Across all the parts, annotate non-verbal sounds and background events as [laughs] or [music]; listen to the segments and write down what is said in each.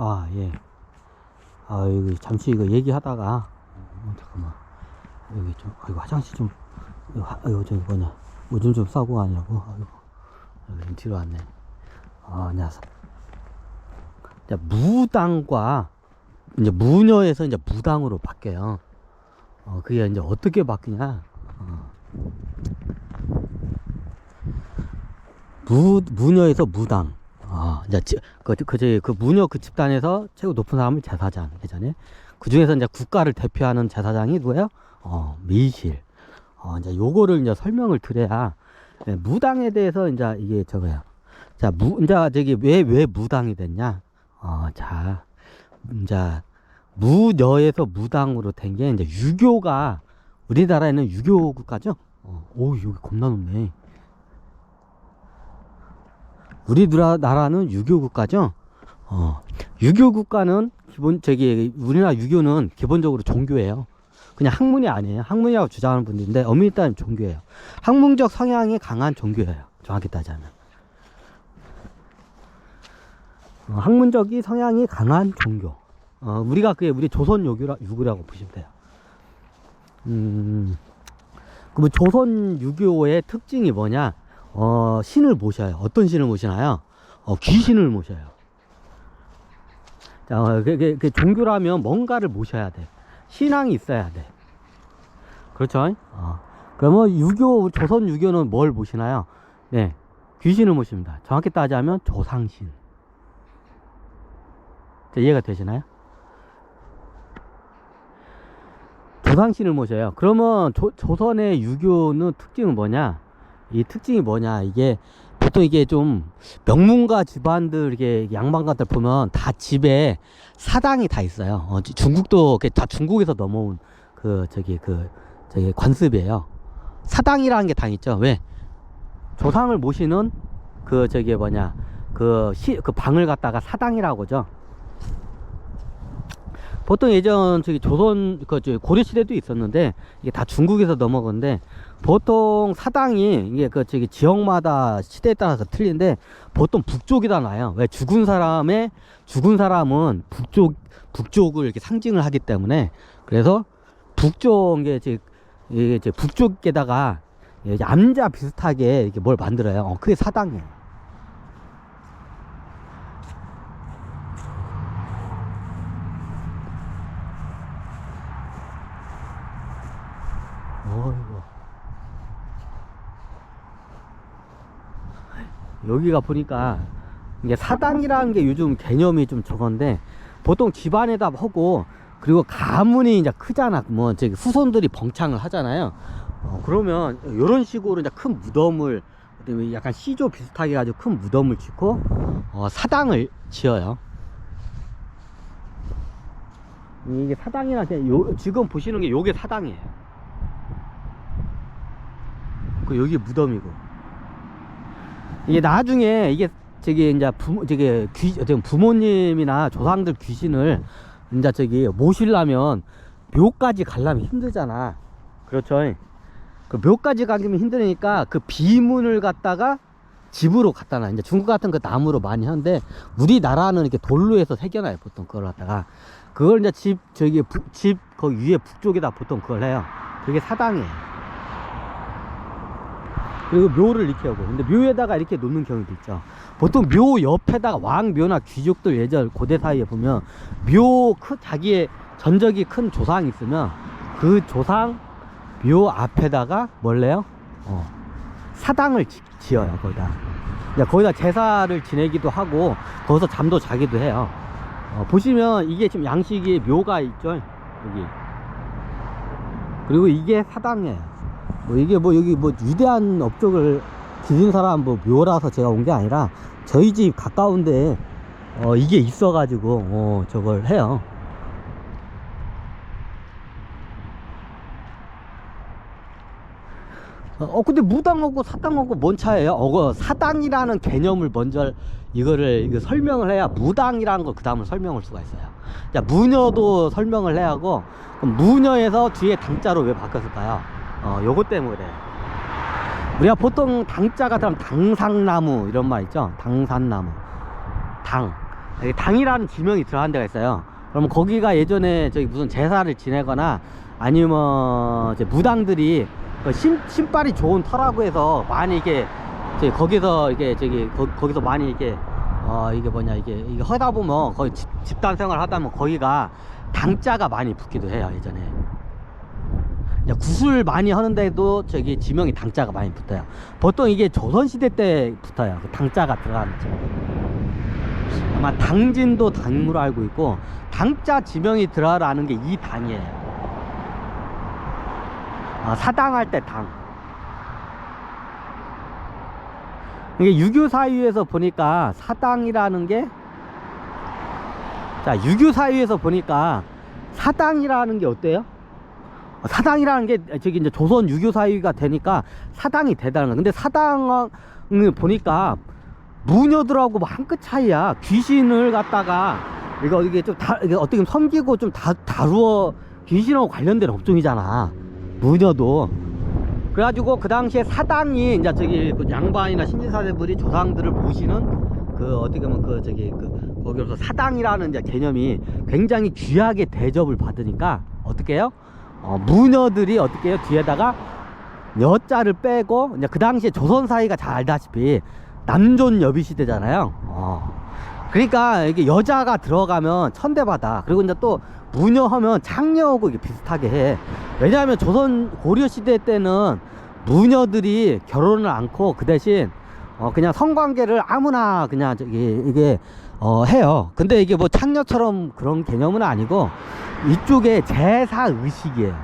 아, 예. 아, 여기 잠시 이거 얘기하다가, 어, 잠깐만. 여기 좀, 아이고, 화장실 좀, 이거, 화- 이거 저기 뭐냐. 오줌 좀 싸고 가냐고. 아이고. 여기 좀 뒤로 왔네. 아, 안녕하세요. 자, 무당과, 이제 무녀에서 이제 무당으로 바뀌어요. 어, 그게 이제 어떻게 바뀌냐. 어. 무, 무녀에서 무당. 아, 이제, 지- 그, 그, 저, 그 무녀 그 집단에서 최고 높은 사람이 제사장, 예전에. 그 중에서 이제 국가를 대표하는 제사장이 누구예요? 어, 밀실. 어, 이제 요거를 이제 설명을 드려야, 예, 무당에 대해서 이제 이게 저거야. 자, 무, 이제 저기 왜, 왜 무당이 됐냐? 어, 자, 이제 무녀에서 무당으로 된 게 이제 유교가 우리나라에는 유교 국가죠? 어, 오, 여기 겁나 높네. 우리 나라는 유교 국가죠? 어, 유교 국가는 기본, 저기, 우리나라 유교는 기본적으로 종교예요. 그냥 학문이 아니에요. 학문이라고 주장하는 분들인데, 엄밀히 따지면 종교예요. 학문적 성향이 강한 종교예요. 정확히 따지면. 어, 학문적인 성향이 강한 종교. 어, 우리가 그게 우리 조선 유교라, 유교라고 보시면 돼요. 음, 그러면 조선 유교의 특징이 뭐냐? 어, 신을 모셔요. 어떤 신을 모시나요? 어, 귀신을 모셔요. 자, 어, 그, 그, 그 종교라면 뭔가를 모셔야 돼. 신앙이 있어야 돼. 그렇죠? 어. 그러면 유교, 조선 유교는 뭘 모시나요? 네. 귀신을 모십니다. 정확히 따지자면 조상신. 자, 이해가 되시나요? 조상신을 모셔요. 그러면 조, 조선의 유교는 특징은 뭐냐? 이 특징이 뭐냐? 이게 보통 이게 좀 명문가 집안들 이게 양반가들 보면 다 집에 사당이 다 있어요. 어, 지- 중국도 다 중국에서 넘어온 그 저기 그 저기 관습이에요. 사당이라는 게당 있죠. 왜? 조상을 모시는 그 저기 뭐냐 그시그 방을 갖다가 사당이라고 하죠. 보통 예전 저기 조선 그 고려 시대도 있었는데 이게 다 중국에서 넘어건데 보통 사당이 이게 그 저기 지역마다 시대에 따라서 틀린데 보통 북쪽이다 나요. 왜 죽은 사람의 죽은 사람은 북쪽 북쪽을 이렇게 상징을 하기 때문에 그래서 북쪽 게 이제 이게 이제 북쪽에다가 암자 비슷하게 이렇게 뭘 만들어요. 어, 그게 사당이에요. 어이구. 여기가 보니까 이게 사당이라는 게 요즘 개념이 좀 적은데 보통 집안에다 하고 그리고 가문이 이제 크잖아. 뭐 저기 후손들이 벙창을 하잖아요. 어, 그러면 이런 식으로 이제 큰 무덤을 약간 시조 비슷하게 가지고 큰 무덤을 짓고 어, 사당을 지어요. 이게 사당이라 요, 지금 보시는 게 요게 사당이에요. 그 여기 무덤이고 이게 나중에 이게 저기 이제 부모 저기 귀 저기 부모님이나 조상들 귀신을 이제 저기 모시려면 묘까지 가려면 힘들잖아. 그렇죠? 그 묘까지 가기면 힘드니까 그 비문을 갖다가 집으로 갖다 놔 이제 중국 같은 그 나무로 많이 하는데 우리나라는 이렇게 돌로 해서 새겨놔요 보통 그걸 갖다가. 그걸 이제 집 저기 북, 집그 위에 북쪽에다 보통 그걸 해요. 그게 사당이에요 그리고 묘를 이렇게 하고. 근데 묘에다가 이렇게 놓는 경우도 있죠. 보통 묘 옆에다가 왕묘나 귀족들 예전 고대 사이에 보면 묘 크, 자기의 전적이 큰 조상이 있으면 그 조상 묘 앞에다가 뭘래요? 어, 사당을 지, 지어요 거기다. 거기다 제사를 지내기도 하고 거기서 잠도 자기도 해요. 어, 보시면 이게 지금 양식이 묘가 있죠 여기. 그리고 이게 사당이에요 뭐 이게 뭐 여기 뭐 위대한 업적을 기준 사람 뭐 묘라서 제가 온 게 아니라 저희 집 가까운데 어 이게 있어 가지고 어 저걸 해요. 어 근데 무당하고 사당하고 뭔 차이에요? 어 사당이라는 개념을 먼저 이거를 이거 설명을 해야 무당이라는 걸 그 다음을 설명할 수가 있어요. 자 무녀도 설명을 해야 하고 무녀에서 뒤에 당자로 왜 바뀌었을까요? 어, 요것 때문에. 우리가 보통 당자가 들면 당상나무 이런 말 있죠? 당산나무. 당. 당이라는 지명이 들어간 데가 있어요. 그러면 거기가 예전에 저기 무슨 제사를 지내거나 아니면 이제 무당들이 그 신, 신발이 좋은 터라고 해서 많이 이게 저기 거기서 이게 저기 거, 거기서 많이 이게 어 이게 뭐냐 이게 이게 하다 보면 거기 집, 집단 생활 하다 보면 거기가 당자가 많이 붙기도 해요 예전에 구슬 많이 하는데도 저기 지명이 당자가 많이 붙어요 보통 이게 조선시대 때 붙어요 그 당자가 들어가는 집 아마 당진도 당으로 알고 있고 당자 지명이 들어가는 게 이 당이에요 아, 사당할 때 당. 이게 유교 사유에서 보니까 사당이라는 게, 자, 유교 사유에서 보니까 사당이라는 게 어때요? 어, 사당이라는 게 저기 이제 조선 유교 사유가 되니까 사당이 되다는 거. 근데 사당을 보니까 무녀들하고 뭐한끗 차이야. 귀신을 갖다가 이거 이게 좀 다, 이게 어떻게 섬기고 좀 다, 다루어 귀신하고 관련된 업종이잖아. 무녀도. 그래가지고 그 당시에 사당이 이제 저기 그 양반이나 신진사대들이 조상들을 모시는 그 어떻게 보면 그 저기 그 거기로서 사당이라는 이제 개념이 굉장히 귀하게 대접을 받으니까 어떻게 해요? 어, 무녀들이 어떻게 해요? 뒤에다가 여자를 빼고 이제 그 당시에 조선 사이가 잘 알다시피 남존 여비 시대잖아요. 어. 그러니까 이게 여자가 들어가면 천대받아. 그리고 이제 또 무녀하면 창녀하고 이게 비슷하게 해. 왜냐하면 조선 고려 시대 때는 무녀들이 결혼을 않고 그 대신 어 그냥 성관계를 아무나 그냥 저기 이게 어 해요. 근데 이게 뭐 창녀처럼 그런 개념은 아니고 이쪽에 제사 의식이에요.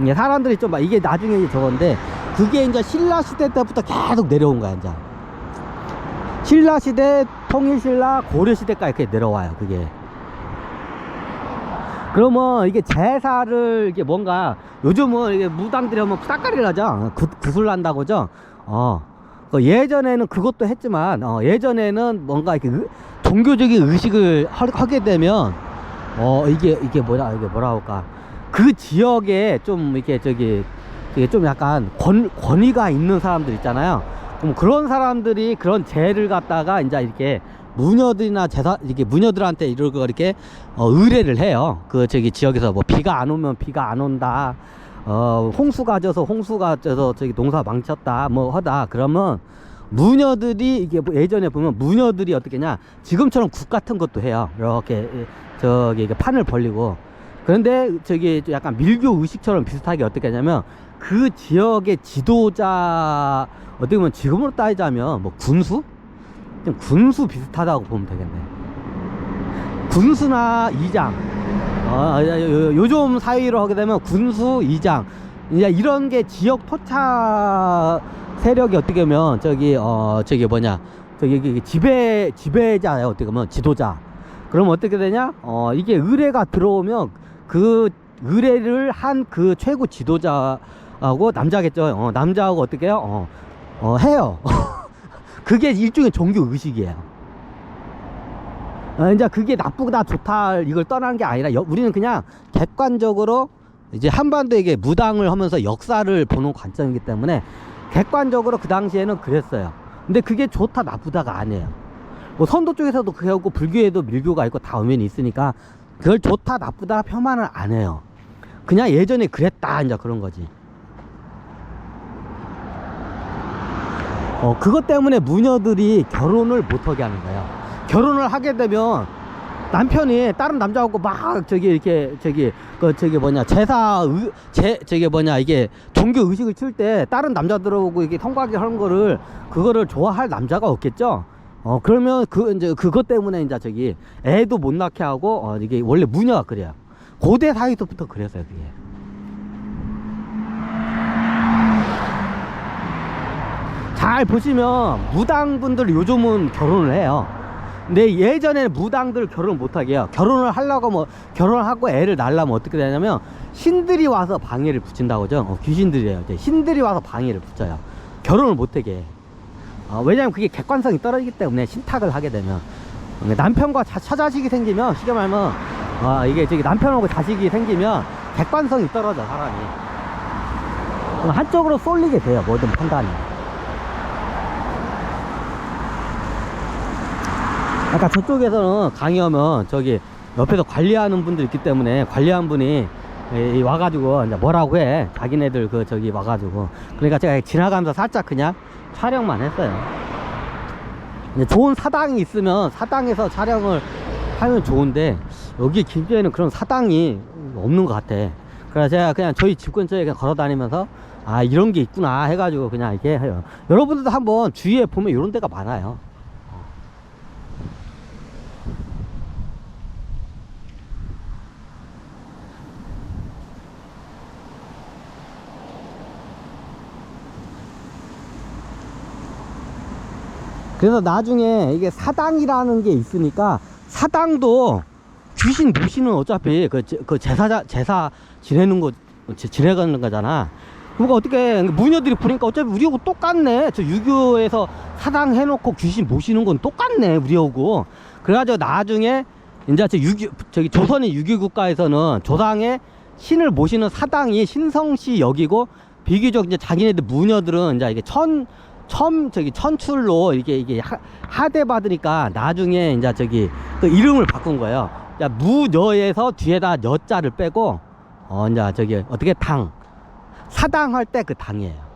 이게 사람들이 좀 막 이게 나중에 저건데 그게 이제 신라 시대 때부터 계속 내려온 거야 이제. 신라 시대, 통일 신라, 고려 시대까지 이렇게 내려와요 그게. 그러면 이게 제사를 이게 뭔가 요즘은 이게 무당들이 하면 싹가리를 하죠. 구, 구슬 난다고죠. 어. 그 예전에는 그것도 했지만 어, 예전에는 뭔가 이렇게 의- 종교적인 의식을 하, 하게 되면 어 이게 이게 뭐라 이게 뭐라 할까 그 지역에 좀 이렇게 저기 이게 좀 약간 권, 권위가 있는 사람들 있잖아요. 그럼 그런 사람들이 그런 죄를 갖다가 이제 이렇게 무녀들이나 제사 이렇게 무녀들한테 이러고 이렇게 어, 의뢰를 해요. 그 저기 지역에서 뭐 비가 안 오면 비가 안 온다. 어 홍수가 져서 홍수가 져서 저기 농사 망쳤다 뭐 하다 그러면 무녀들이 이게 뭐 예전에 보면 무녀들이 어떻게냐? 지금처럼 국 같은 것도 해요. 이렇게 저기 판을 벌리고. 그런데 저기 좀 약간 밀교 의식처럼 비슷하게 어떻게 하냐면 그 지역의 지도자 어떻게 보면 지금으로 따지자면 뭐 군수? 좀 군수 비슷하다고 보면 되겠네. 군수나 이장. 어, 요- 요- 요즘 사이로 하게 되면 군수 이장. 이제 이런 게 지역 토착 세력이 어떻게 보면 저기 어 저기 뭐냐. 저기 지배 지배자예요 어떻게 보면. 지도자. 그럼 어떻게 되냐? 어 이게 의뢰가 들어오면 그 의뢰를 한 그 최고 지도자하고 남자겠죠. 어 남자하고 어떻게 해요? 어, 어 해요. [laughs] 그게 일종의 종교 의식이에요. 어, 이제 그게 나쁘다 좋다 이걸 떠나는 게 아니라 여- 우리는 그냥 객관적으로 이제 한반도에게 무당을 하면서 역사를 보는 관점이기 때문에 객관적으로 그 당시에는 그랬어요. 근데 그게 좋다 나쁘다가 아니에요. 뭐 선도 쪽에서도 그렇고 불교에도 밀교가 있고 다 엄연히 있으니까 그걸 좋다 나쁘다 폄하는 안 해요. 그냥 예전에 그랬다 이제 그런 거지. 어 그것 때문에 무녀들이 결혼을 못하게 하는 거예요. 결혼을 하게 되면 남편이 다른 남자하고 막 저기 이렇게 저기 그 저기 뭐냐 제사 의, 제 저기 뭐냐 이게 종교 의식을 칠 때 다른 남자들하고 이게 성관계 하는 거를 그거를 좋아할 남자가 없겠죠. 어 그러면 그 이제 그것 때문에 이제 저기 애도 못 낳게 하고 어 이게 원래 무녀가 그래요. 고대 사이부터 그랬어요 그게. 잘 보시면 무당 분들 요즘은 결혼을 해요. 근데 예전에는 무당들 결혼 못하게 해요. 결혼을 하려고 뭐 결혼하고 애를 낳으려면 어떻게 되냐면 신들이 와서 방해를 붙인다고 하죠. 어, 귀신들이에요. 이제 신들이 와서 방해를 붙여요. 결혼을 못하게. 해. 어, 왜냐면 그게 객관성이 떨어지기 때문에 신탁을 하게 되면 어, 남편과 자, 처자식이 생기면 쉽게 말하면 어, 이게 저기 남편하고 자식이 생기면 객관성이 떨어져 사람이. 한쪽으로 쏠리게 돼요. 모든 판단이. 아까 저쪽에서는 강의하면 저기 옆에서 관리하는 분들 있기 때문에 관리한 분이 이- 이 와가지고 이제 뭐라고 해 자기네들 그 저기 와가지고 그러니까 제가 지나가면서 살짝 그냥 촬영만 했어요. 좋은 사당이 있으면 사당에서 촬영을 하면 좋은데 여기 김제에는 그런 사당이 없는 것 같아. 그래서 제가 그냥 저희 집 근처에 그냥 걸어 다니면서 아 이런 게 있구나 해가지고 그냥 이렇게 해요. 여러분들도 한번 주위에 보면 이런 데가 많아요. 그래서 나중에 이게 사당이라는 게 있으니까 사당도 귀신 모시는 어차피 그, 제- 그 제사 제사 지내는 거 지- 지내가는 거잖아. 그러니까 어떻게 무녀들이 보니까 어차피 우리하고 똑같네. 저 유교에서 사당 해놓고 귀신 모시는 건 똑같네 우리하고. 그래가지고 나중에 이제 저 유교 저기 조선의 유교 국가에서는 조상의 신을 모시는 사당이 신성시 여기고 비교적 이제 자기네들 무녀들은 이제 이게 천, 천, 저기 천출로 이게, 이게 하, 하대 받으니까 나중에 이제 저기 그 이름을 바꾼 거예요. 자, 무녀에서 뒤에다 여자를 빼고, 어, 이제 저기 어떻게 당. 사당 할 때 그 당이에요.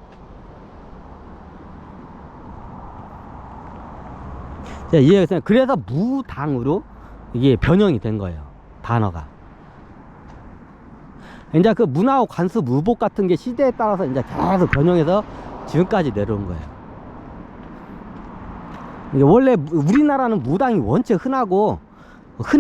자, 이해했어요. 그래서 무당으로 이게 변형이 된 거예요. 단어가. 이제 그 문화와 관습 무복 같은 게 시대에 따라서 이제 계속 변형해서 지금까지 내려온 거예요. 이게 원래 무- 우리나라는 무당이 원체 흔하고